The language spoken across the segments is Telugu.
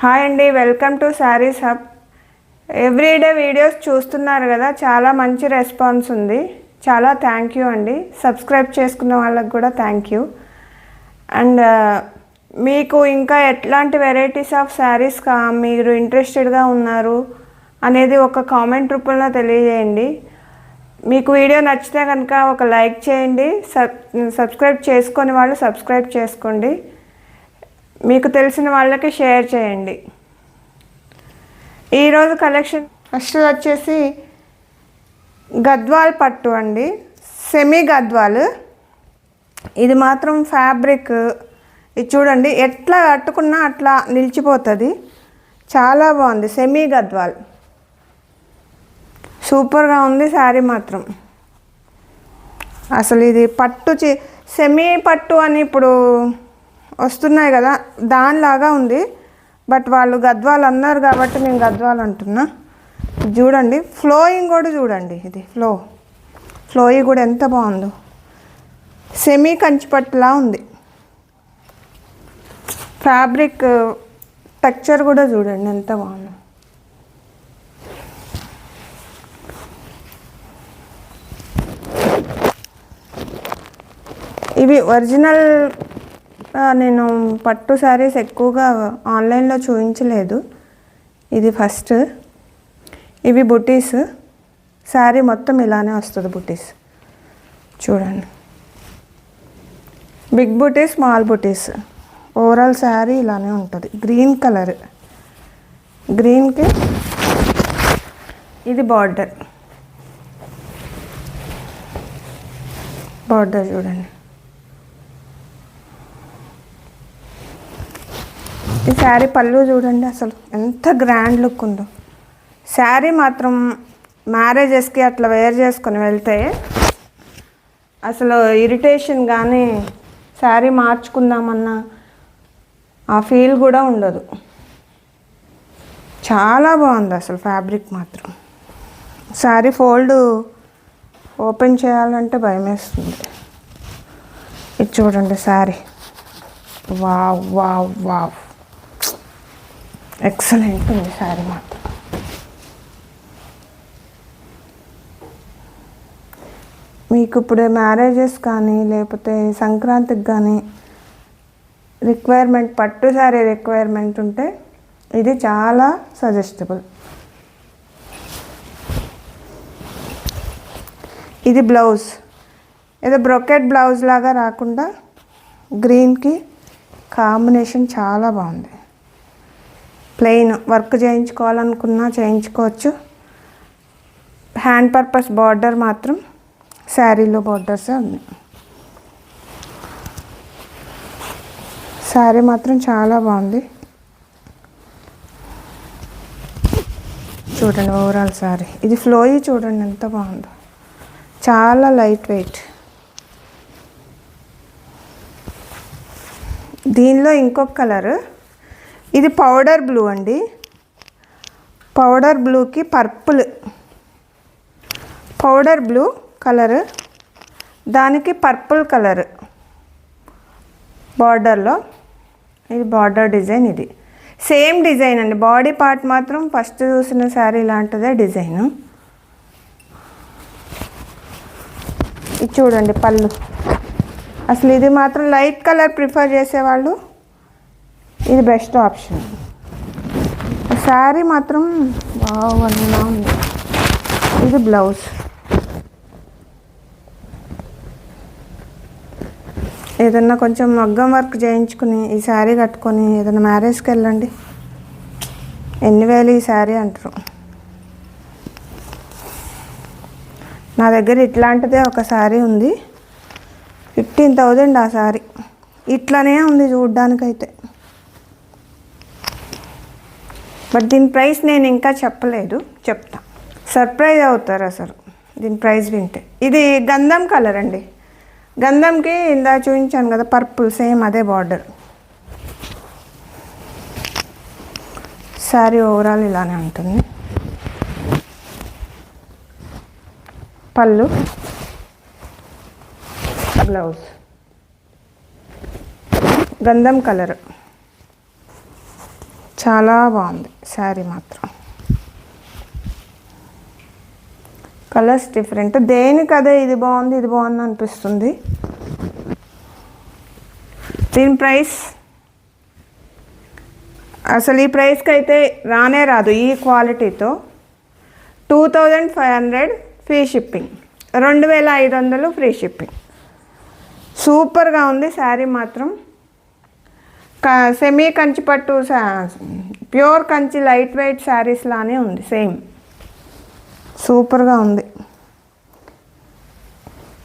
హాయ్ అండి welcome to sarees hub. Everyday videos చూస్తున్నారు కదా చాలా మంచి రెస్పాన్స్ ఉంది. చాలా థ్యాంక్ యూ అండి. సబ్స్క్రైబ్ చేసుకున్న వాళ్ళకి కూడా థ్యాంక్ యూ అండ్ మీకు ఇంకా ఎట్లాంటి వెరైటీస్ ఆఫ్ శారీస్ కా మీరు ఇంట్రెస్టెడ్గా ఉన్నారు అనేది ఒక కామెంట్ రూపంలో తెలియజేయండి. మీకు వీడియో నచ్చితే కనుక ఒక లైక్ చేయండి. సబ్ సబ్స్క్రైబ్ చేసుకొని వాళ్ళు సబ్స్క్రైబ్ చేసుకోండి. మీకు తెలిసిన వాళ్ళకి షేర్ చేయండి. ఈరోజు కలెక్షన్ ఫస్ట్ వచ్చేసి గద్వాల్ పట్టు అండి. సెమీ గద్వాల్. ఇది మాత్రం ఫ్యాబ్రిక్. ఇది చూడండి ఎట్లా కట్టుకున్నా అట్లా నిలిచిపోతుంది. చాలా బాగుంది సెమీ గద్వాల్. సూపర్గా ఉంది శారీ మాత్రం. అసలు ఇది పట్టు చి సెమీ పట్టు అని ఇప్పుడు వస్తున్నాయి కదా దానిలాగా ఉంది. బట్ వాళ్ళు గద్వాలు అన్నారు కాబట్టి నేను గద్వాలు అంటున్నా. చూడండి ఫ్లోయింగ్ కూడా చూడండి ఇది ఫ్లో ఫ్లోయి కూడా ఎంత బాగుందో. సెమీ కంచిపట్టులా ఉంది. ఫ్యాబ్రిక్ టెక్చర్ uh, కూడా చూడండి ఎంత బాగుందో. ఇవి ఒరిజినల్ నేను పట్టు శారీస్ ఎక్కువగా ఆన్లైన్లో చూపించలేదు ఇది ఫస్ట్. ఇవి బుటీస్. శారీ మొత్తం ఇలానే వస్తుంది బుటీస్. చూడండి. బిగ్ బుటీస్ స్మాల్ బుటీస్. ఓవరాల్ శారీ ఇలానే ఉంటుంది. Green colour. గ్రీన్కి ఇది బార్డర్. బార్డర్ చూడండి. ఈ శారీ పళ్ళు చూడండి అసలు ఎంత గ్రాండ్ లుక్ ఉందో. శారీ మాత్రం మ్యారేజెస్కి అట్లా వేర్ చేసుకొని వెళ్తే అసలు ఇరిటేషన్ కానీ శారీ మార్చుకుందామన్న ఆ ఫీల్ కూడా ఉండదు. చాలా బాగుంది అసలు ఫ్యాబ్రిక్ మాత్రం. శారీ ఫోల్డ్ ఓపెన్ చేయాలంటే భయం వేస్తుంది ఇది చూడండి sari. Wow wow wow. Excellent ఉంది శారీ మాత్రం మీకు ఇప్పుడు మ్యారేజెస్ కానీ లేకపోతే సంక్రాంతికి కానీ రిక్వైర్మెంట్ పట్టు శారీ రిక్వైర్మెంట్ ఉంటే ఇది చాలా సజెస్టబుల్ ఇది బ్లౌజ్ ఏదో బ్రొకెట్ బ్లౌజ్ లాగా రాకుండా గ్రీన్కి కాంబినేషన్ చాలా బాగుంది. ప్లెయిన్ వర్క్ చేయించుకోవాలనుకున్నా చేయించుకోవచ్చు. హ్యాండ్ పర్పస్ బార్డర్ మాత్రం శారీలో బార్డర్సే ఉంది. శారీ మాత్రం చాలా బాగుంది. చూడండి ఓవరాల్ శారీ. ఇది ఫ్లోయి చూడండి ఎంత బాగుందో. చాలా లైట్ వెయిట్ దీనిలో ఇంకొక కలర్ ఇది పౌడర్ బ్లూ అండి. పౌడర్ బ్లూకి పర్పుల్ పౌడర్ బ్లూ కలర్ దానికి పర్పుల్ కలర్ బార్డర్లో ఇది బార్డర్ డిజైన్ ఇది. సేమ్ డిజైన్ అండి. బాడీ పార్ట్ మాత్రం ఫస్ట్ చూసిన శారీ లాంటిదే డిజైన్ ఇది చూడండి పళ్ళు. అసలు ఇది మాత్రం లైట్ కలర్ ప్రిఫర్ చేసేవాళ్ళు ఇది బెస్ట్ ఆప్షన్ శారీ మాత్రం బాగున్నా ఉంది. ఇది బ్లౌజ్ ఏదన్నా కొంచెం మగ్గం వర్క్ చేయించుకుని ఈ శారీ కట్టుకొని ఏదైనా మ్యారేజ్కి వెళ్ళండి. ఎన్ని వేలు ఈ శారీ అంటారు. నా దగ్గర ఇట్లాంటిదే ఒక శారీ ఉంది. ఫిఫ్టీన్ థౌజండ్ ఆ శారీ ఇట్లానే ఉంది చూడ్డానికైతే. బట్ దీని ప్రైస్ నేను ఇంకా చెప్పలేదు. చెప్తా. సర్ప్రైజ్ అవుతారు అసలు. దీని ప్రైస్ వింటే. ఇది గంధం కలర్ అండి. గంధంకి ఇందా చూపించాను కదా పర్పుల్ సేమ్ అదే బార్డర్ శారీ ఓవరాల్ ఇలానే ఉంటుంది. పళ్ళు. బ్లౌజ్ గంధం కలర్ చాలా బాగుంది. శారీ మాత్రం. కలర్స్ డిఫరెంట్ దేనికి అదే ఇది బాగుంది ఇది బాగుంది అనిపిస్తుంది? దీని ప్రైస్ అసలు ఈ ప్రైస్కి అయితే రానే రాదు ఈ క్వాలిటీతో two thousand five hundred free shipping రెండు వేల ఐదు వందలు ఫ్రీ షిప్పింగ్ సూపర్గా ఉంది శారీ మాత్రం. సెమీ కంచి పట్టు pure Kanchi light weight saris లానే ఉంది సేమ్. సూపర్గా ఉంది.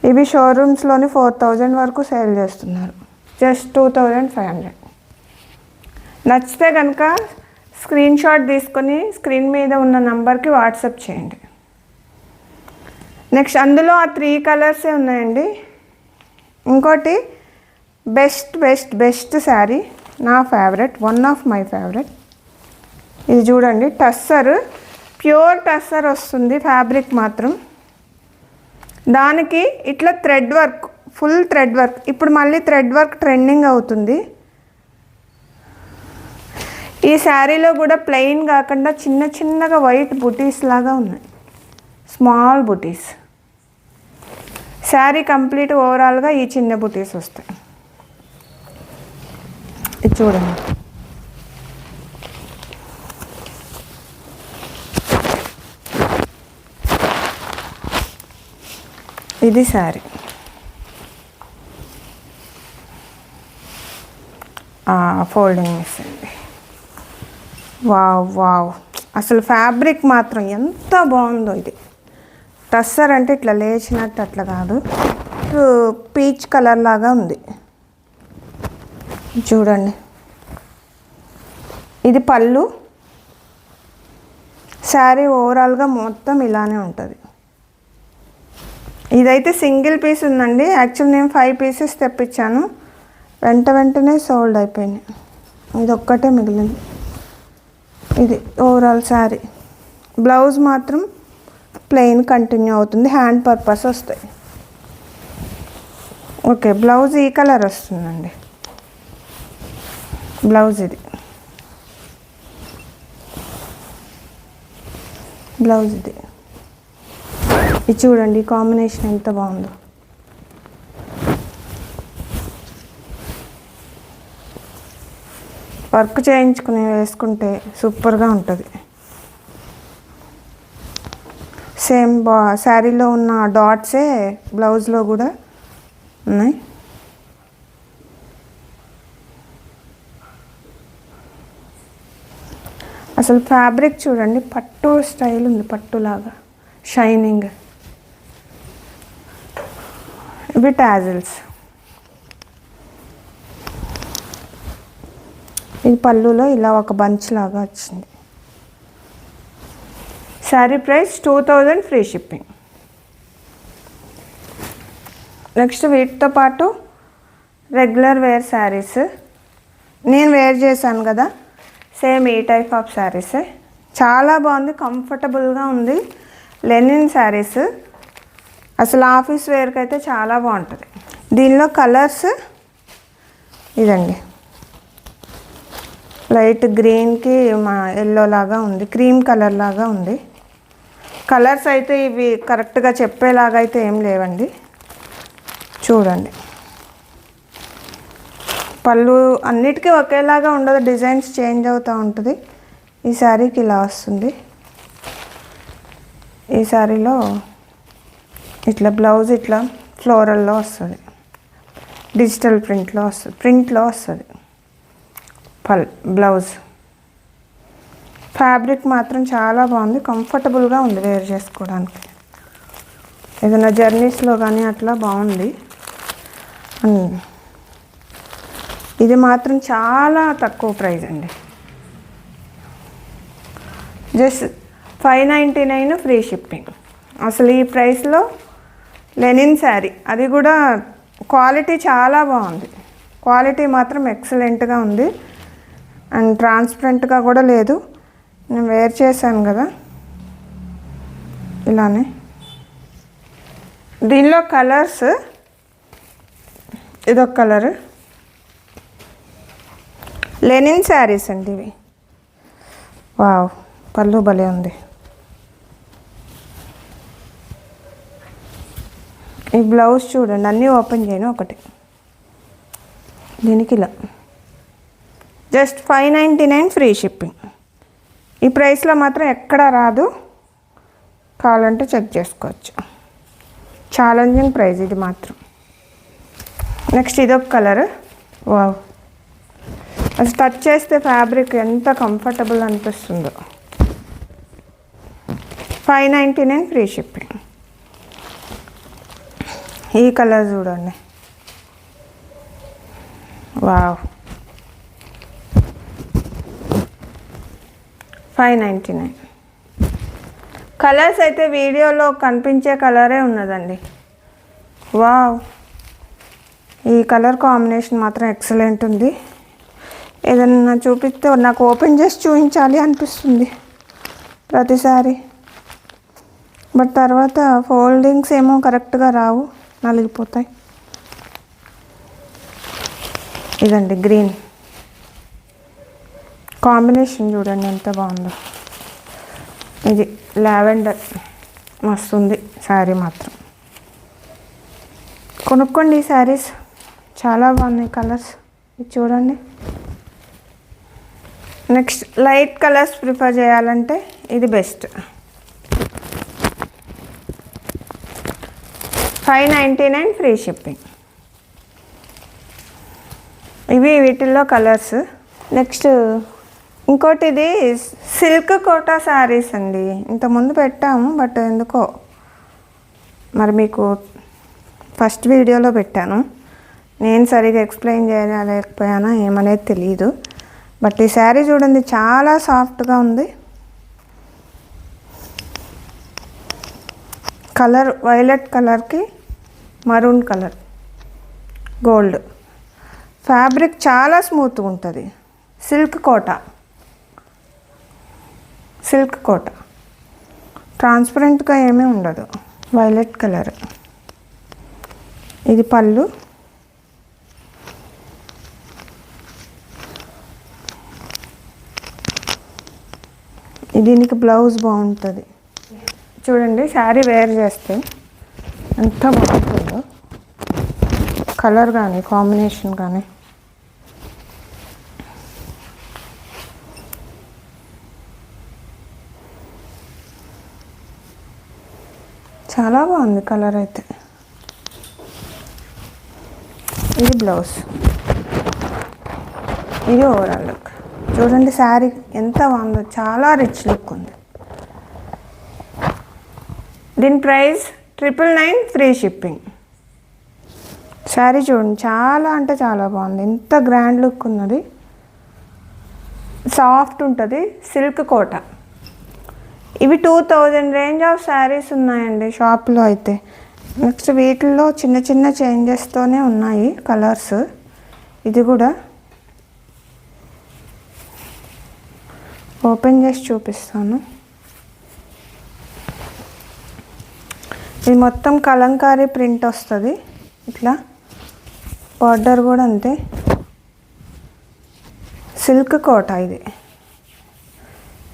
ఇవి షోరూమ్స్లోని ఫోర్ థౌజండ్ వరకు సేల్ చేస్తున్నారు. Just two thousand five hundred. నచ్చితే కనుక స్క్రీన్ షాట్ తీసుకొని స్క్రీన్ మీద ఉన్న నంబర్కి వాట్సాప్ చేయండి. నెక్స్ట్ అందులో ఆ త్రీ కలర్సే ఉన్నాయండి. ఇంకోటి బెస్ట్ బెస్ట్ బెస్ట్ శారీ. నా favourite one of my favourite ఇది చూడండి టస్సర్ ప్యూర్ టస్సర్ వస్తుంది ఫ్యాబ్రిక్ మాత్రం. దానికి ఇట్లా thread work full thread work ఇప్పుడు మళ్ళీ థ్రెడ్ వర్క్ ట్రెండింగ్ అవుతుంది. ఈ శారీలో కూడా ప్లెయిన్ కాకుండా చిన్న చిన్నగా వైట్ బుటీస్ లాగా ఉన్నాయి. స్మాల్ బుటీస్ శారీ కంప్లీట్ ఓవరాల్గా ఈ చిన్న బుటీస్ వస్తాయి. చూడండి. ఇది sari folding miss wow wow. అసలు ఫ్యాబ్రిక్ మాత్రం ఎంత బాగుందో ఇది. టస్సర్ అంటే ఇట్లా లేచినట్టు అట్లా కాదు. పీచ్ కలర్ లాగా ఉంది. చూడండి. ఇది పళ్ళు. శారీ ఓవరాల్గా మొత్తం ఇలానే ఉంటుంది. ఇదైతే సింగిల్ పీస్ ఉందండి. యాక్చువల్ నేను ఫైవ్ పీసెస్ తెప్పించాను. వెంట వెంటనే సోల్డ్ అయిపోయినాయి. ఇది ఒక్కటే మిగిలింది. ఇది ఓవరాల్ శారీ. బ్లౌజ్ మాత్రం ప్లెయిన్ కంటిన్యూ అవుతుంది. హ్యాండ్ పర్పస్ వస్తాయి. ఓకే బ్లౌజ్ ఈ కలర్ వస్తుందండి. బ్లౌజ్ ఇది. బ్లౌజ్ ఇది ఇది చూడండి కాంబినేషన్ ఎంత బాగుందో. వర్క్ చేయించుకుని వేసుకుంటే సూపర్గా ఉంటుంది. సేమ్ బా శారీలో ఉన్న డాట్సే బ్లౌజ్లో కూడా ఉన్నాయి. అసలు ఫ్యాబ్రిక్ చూడండి పట్టు స్టైల్ ఉంది పట్టులాగా. షైనింగ్ ఇవి టాజిల్స్ ఇది పళ్ళులో ఇలా ఒక బంచ్ లాగా వచ్చింది. Sari price two thousand free shipping next వీటితో పాటు రెగ్యులర్ వేర్ శారీస్ నేను వేర్ చేశాను కదా సేమ్ ఈ టైప్ ఆఫ్ శారీసే చాలా బాగుంది కంఫర్టబుల్గా ఉంది. లెనిన్ శారీస్ అసలు ఆఫీస్ వేర్కి అయితే చాలా బాగుంటుంది. దీనిలో కలర్స్ ఇదండి. లైట్ గ్రీన్కి మా ఎల్లో లాగా ఉంది క్రీమ్ కలర్ లాగా ఉంది. కలర్స్ అయితే ఇవి కరెక్ట్గా చెప్పేలాగా అయితే ఏం లేవండి. చూడండి. పళ్ళు అన్నిటికీ ఒకేలాగా ఉండదు డిజైన్స్ చేంజ్ అవుతూ ఉంటుంది. ఈ శారీకి ఇలా వస్తుంది. ఈ శారీలో ఇట్లా బ్లౌజ్ ఇట్లా ఫ్లోరల్లో వస్తుంది. డిజిటల్ ప్రింట్లో వస్తుంది. ప్రింట్లో వస్తుంది. పల్ బ్లౌజ్. ఫ్యాబ్రిక్ మాత్రం చాలా బాగుంది. కంఫర్టబుల్గా ఉంది వేర్ చేసుకోవడానికి. ఏదైనా జర్నీస్లో కానీ అట్లా బాగుంది. ఇది మాత్రం చాలా తక్కువ ప్రైస్ అండి. Just five ninety nine free shipping. అసలు ఈ ప్రైస్లో లెనిన్ శారీ అది కూడా క్వాలిటీ చాలా బాగుంది. క్వాలిటీ మాత్రం ఎక్సలెంట్గా ఉంది. అండ్ ట్రాన్స్పరెంట్గా కూడా లేదు. నేను వేర్ చేశాను కదా. ఇలానే. దీనిలో కలర్స్ ఇదొక కలర్. లెనిన్ శారీస్ అండి ఇవి. వావ్ పళ్ళు భలే ఉంది. ఈ బ్లౌజ్ చూడండి అన్నీ ఓపెన్ చేయను ఒకటి. దీనికి ఇలా. Just five ninety nine free shipping. ఈ ప్రైస్లో మాత్రం ఎక్కడా రాదు. కావాలంటే చెక్ చేసుకోవచ్చు. ఛాలెంజింగ్ ప్రైస్ ఇది మాత్రం. నెక్స్ట్ ఇదొక కలర్. వావ్. అసలు టచ్ చేస్తే ఫ్యాబ్రిక్ ఎంత కంఫర్టబుల్ అనిపిస్తుందో. Five ninety nine free shipping ఈ కలర్ చూడండి. Wow five ninety nine colours అయితే వీడియోలో కనిపించే కలరే ఉన్నదండి. వావ్ ఈ కలర్ కాంబినేషన్ మాత్రం ఎక్సలెంట్ ఉంది. ఏదన్నా చూపిస్తే నాకు ఓపెన్ చేసి చూపించాలి అనిపిస్తుంది ప్రతిసారి. బట్ తర్వాత ఫోల్డింగ్స్ ఏమో కరెక్ట్గా రావు నలిగిపోతాయి. ఇదండి గ్రీన్. కాంబినేషన్ చూడండి ఎంత బాగుందో. ఇది లావెండర్ మస్తుంది శారీ మాత్రం. కొనుక్కోండి ఈ శారీస్. చాలా బాగున్నాయి కలర్స్. ఇది చూడండి. నెక్స్ట్ లైట్ కలర్స్ ప్రిఫర్ చేయాలంటే ఇది best. Five ninety nine free shipping. ఇవి వీటిల్లో కలర్స్. నెక్స్ట్ ఇంకోటి ఇది సిల్క్ కోటా శారీస్ అండి. ఇంతకుముందు పెట్టాము బట్ ఎందుకో మరి మీకు ఫస్ట్ వీడియోలో పెట్టాను. నేను సరిగా ఎక్స్ప్లెయిన్ చేయలేకపోయానా ఏమనేది తెలియదు బట్ ఈ శారీ చూడండి చాలా సాఫ్ట్గా ఉంది. కలర్ వైలెట్ కలర్కి మరూన్ కలర్ గోల్డ్. ఫ్యాబ్రిక్ చాలా స్మూత్గా ఉంటుంది. సిల్క్ కోట. సిల్క్ కోట. ట్రాన్స్పరెంట్గా ఏమీ ఉండదు. Violet colour. ఇది పళ్ళు. దీనికి బ్లౌజ్ బాగుంటుంది. చూడండి శారీ వేర్ చేస్తే ఎంత బాగుంటుందో. కలర్ కానీ కాంబినేషన్ కానీ చాలా బాగుంది కలర్ అయితే. ఇది బ్లౌజ్. ఇది ఓవరాల్ లుక్ చూడండి శారీ ఎంత బాగుందో చాలా రిచ్ లుక్ ఉంది. దీని price triple nine free shipping sari చూడండి చాలా అంటే చాలా బాగుంది. ఎంత గ్రాండ్ లుక్ ఉన్నది. సాఫ్ట్ ఉంటుంది సిల్క్ కోట. ఇవి two thousand range of saris ఉన్నాయండి షాప్లో అయితే. నెక్స్ట్ వీటిల్లో చిన్న చిన్న చేంజెస్తోనే ఉన్నాయి కలర్స్ ఇది కూడా ఓపెన్ చేసి చూపిస్తాను. ఇది మొత్తం కలంకారీ ప్రింట్ వస్తుంది. ఇట్లా బార్డర్ కూడా అంతే. సిల్క్ కోట ఇది.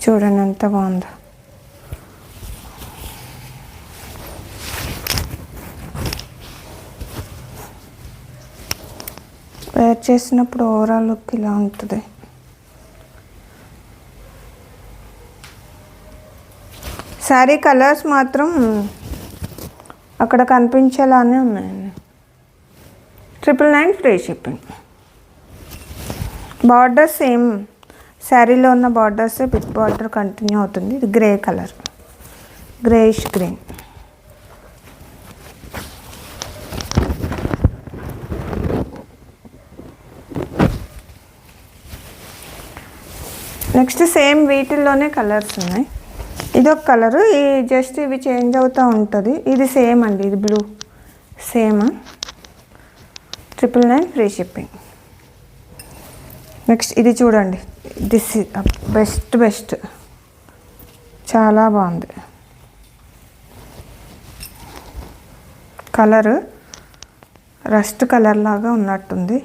చూడండి ఎంత బాగుందో. వేర్ చేసినప్పుడు ఓవరాల్ లుక్ ఇలా ఉంటుంది. శారీ కలర్స్ మాత్రం అక్కడ కనిపించేలానే ఉన్నాయండి. Triple nine free shipping. Border same. శారీలో ఉన్న బార్డర్సే బిగ్ బార్డర్ కంటిన్యూ అవుతుంది. ఇది grey colour. Greyish green. Next same వీటిల్లోనే colours ఉన్నాయి. ఇది ఒక కలరు. ఈ జస్ట్ ఇవి చేంజ్ అవుతూ ఉంటుంది. ఇది సేమ్ అండి. ఇది blue. Same. Triple nine free shipping. Next ఇది చూడండి. దిస్ బెస్ట్ బెస్ట్ చాలా బాగుంది. కలరు రస్ట్ కలర్ లాగా ఉన్నట్టుంది.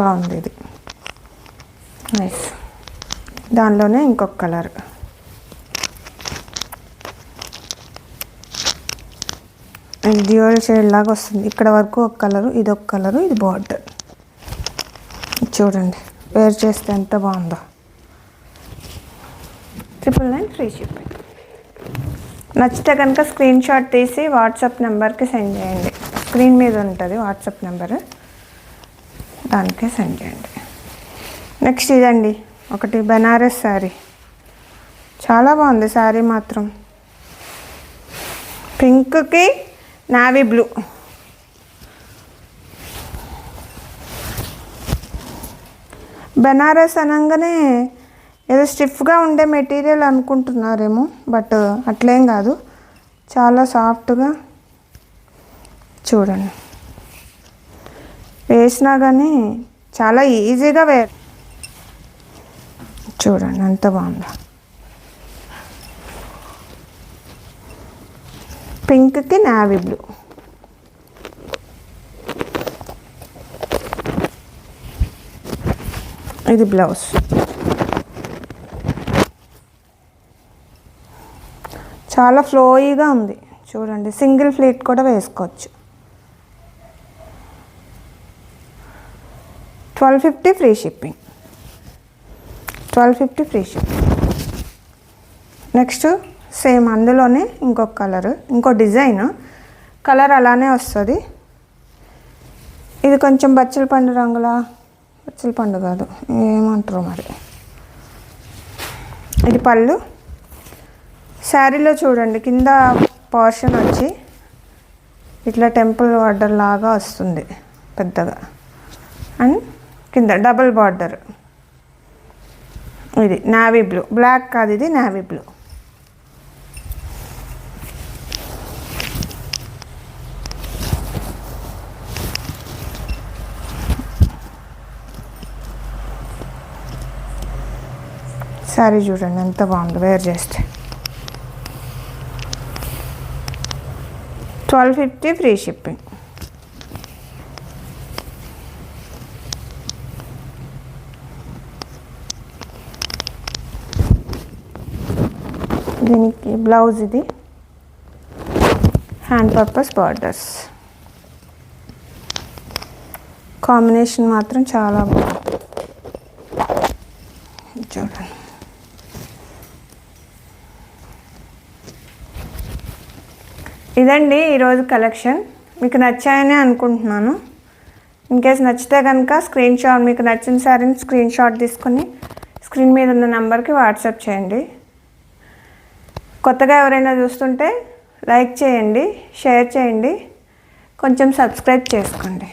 బాగుంది ఇది నైస్ దానిలోనే ఇంకొక కలర్. అండ్ డ్యూయల్ షేడ్ లాగా వస్తుంది. ఇక్కడ వరకు ఒక కలరు ఇది ఒక కలరు ఇది బార్డర్. చూడండి వేర్ చేస్తే ఎంత బాగుందో. ట్రిపుల్ నైన్ ఫ్రీ షిప్పింగ్ నచ్చితే కనుక స్క్రీన్ షాట్ తీసి వాట్సాప్ నెంబర్కి సెండ్ చేయండి. స్క్రీన్ మీద ఉంటుంది వాట్సాప్ నెంబర్ దానికే సెండ్ చేయండి. నెక్స్ట్ ఇదండి. ఒకటి బెనారస్ శారీ చాలా బాగుంది శారీ మాత్రం. పింక్కి నావీ బ్లూ బెనారస్ అనగానే ఏదో స్టిఫ్గా ఉండే మెటీరియల్ అనుకుంటున్నారేమో బట్ అట్లేం కాదు. చాలా సాఫ్ట్గా చూడండి. వేసినా కానీ చాలా ఈజీగా వే చూడండి ఎంత బాగుందో? పింక్కి నావీ బ్లూ. ఇది బ్లౌజ్. చాలా ఫ్లోయీగా ఉంది. చూడండి సింగిల్ ప్లేట్ కూడా వేసుకోవచ్చు. Twelve fifty free shipping twelve fifty free shipping next same అందులోనే ఇంకొక కలర్ ఇంకో డిజైన్ కలర్ అలానే వస్తుంది. ఇది కొంచెం బచ్చల పండు రంగులా? బచ్చల పండు కాదు ఏమంటారు మరి? ఇది పళ్ళు. శారీలో చూడండి కింద పోర్షన్ వచ్చి ఇట్లా టెంపుల్ ఆర్డర్ లాగా వస్తుంది పెద్దగా. అండ్ కింద డబుల్ బార్డర్. ఇది నావీ బ్లూ. బ్లాక్ కాదు ఇది నావీ బ్లూ. శారీ చూడండి ఎంత బాగుంది వేర్ చేస్తే. ట్వెల్వ్ ఫిఫ్టీ ఫ్రీ షిప్పింగ్ దీనికి బ్లౌజ్ ఇది. హ్యాండ్ పర్పస్ బార్డర్స్ కాంబినేషన్ మాత్రం చాలా బాగుంది. చూడండి. ఇదండి ఈరోజు కలెక్షన్. మీకు నచ్చాయని అనుకుంటున్నాను. ఇన్ కేస్ నచ్చితే కనుక స్క్రీన్ షాట్ మీకు నచ్చిన శారీని స్క్రీన్ షాట్ తీసుకొని స్క్రీన్ మీద ఉన్న నెంబర్కి వాట్సాప్ చేయండి. కొత్తగా ఎవరైనా చూస్తుంటే లైక్ చేయండి షేర్ చేయండి. కొంచెం సబ్స్క్రైబ్ చేసుకోండి.